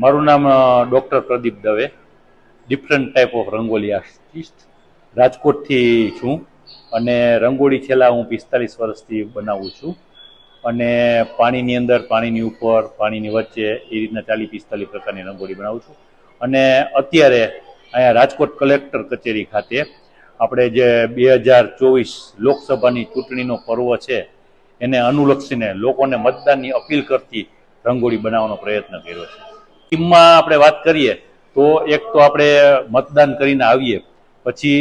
મારું નામ doctor Pradeep Dave. Different type of rangoli artist. રાજકોટથી છું અને રંગોળી છેલ્લા હું પિસ્તાલીસ વર્ષથી બનાવું છું. અને પાણીની અંદર, પાણીની ઉપર, પાણીની વચ્ચે એ રીતના ચાલી પિસ્તાલીસ પ્રકારની રંગોળી બનાવું છું. અને અત્યારે અહીંયા રાજકોટ કલેક્ટર કચેરી ખાતે આપણે જે બે હજાર ચોવીસ લોકસભાની ચૂંટણીનો પર્વ છે, એને અનુલક્ષીને લોકોને મતદાનની અપીલ કરતી રંગોળી બનાવવાનો પ્રયત્ન કર્યો છે. ટીમમાં આપણે વાત કરીએ, તો એક તો આપણે મતદાન કરીને આવીએ. પછી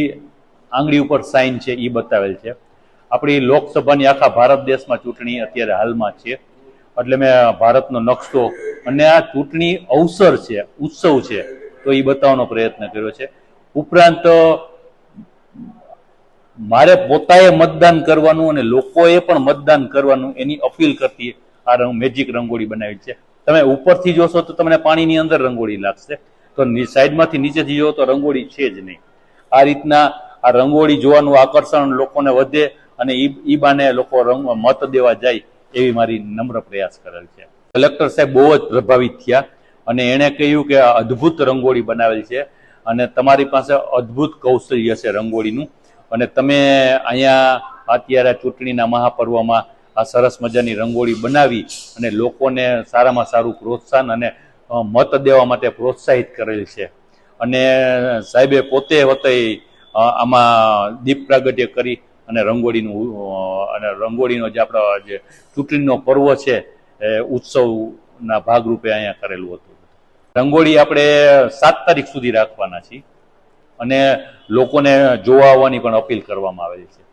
આંગળી ઉપર સાઇન છે એ બતાવેલ છે. આપણી લોકસભાની આખા ભારત દેશમાં ચૂંટણી અત્યારે હાલમાં છે. એટલે મેં ભારતનો નકશો અને આ ચૂંટણી અવસર છે, ઉત્સવ છે, તો એ બતાવવાનો પ્રયત્ન કર્યો છે. ઉપરાંત, મારે પોતાએ મતદાન કરવાનું અને લોકોએ પણ મતદાન કરવાનું એની અપીલ કરતી આ રંગ મેજિક રંગોળી બનાવી છે. તમે ઉપરથી જોશો તો તમને પાણીની અંદર રંગોળી લાગશે. તો સાઈડમાંથી નીચેથી જોવો તો રંગોળી છે જ નહીં. આ રીતના આ રંગોળી જોવાનું આકર્ષણ લોકોને વધે અને ઈ બાને લોકો રંગ મત દેવા જાય એવી મારી નમ્ર પ્રયાસ કરેલ છે. કલેક્ટર સાહેબ બહુ જ પ્રભાવિત થયા અને એણે કહ્યું કે આ અદ્ભુત રંગોળી બનાવેલ છે અને તમારી પાસે અદ્ભુત કૌશલ્ય છે રંગોળીનું. અને તમે અહીંયા અત્યારે ચૂંટણીના મહાપર્વમાં આ સરસ મજાની રંગોળી બનાવી અને લોકોને સારામાં સારું પ્રોત્સાહન અને મત દેવા માટે પ્રોત્સાહિત કરેલ છે. અને, સાહેબે પોતે વતે આમાં દીપ પ્રાગટ્ય કરી અને રંગોળીનું અને રંગોળીનો જે આપણો જે ચૂંટણીનો પર્વ છે, એ ઉત્સવના ભાગરૂપે અહીંયા કરેલું હતું. રંગોળી આપણે સાત તારીખ સુધી રાખવાના છીએ અને લોકોને જોવા આવવાની પણ અપીલ કરવામાં આવેલી છે.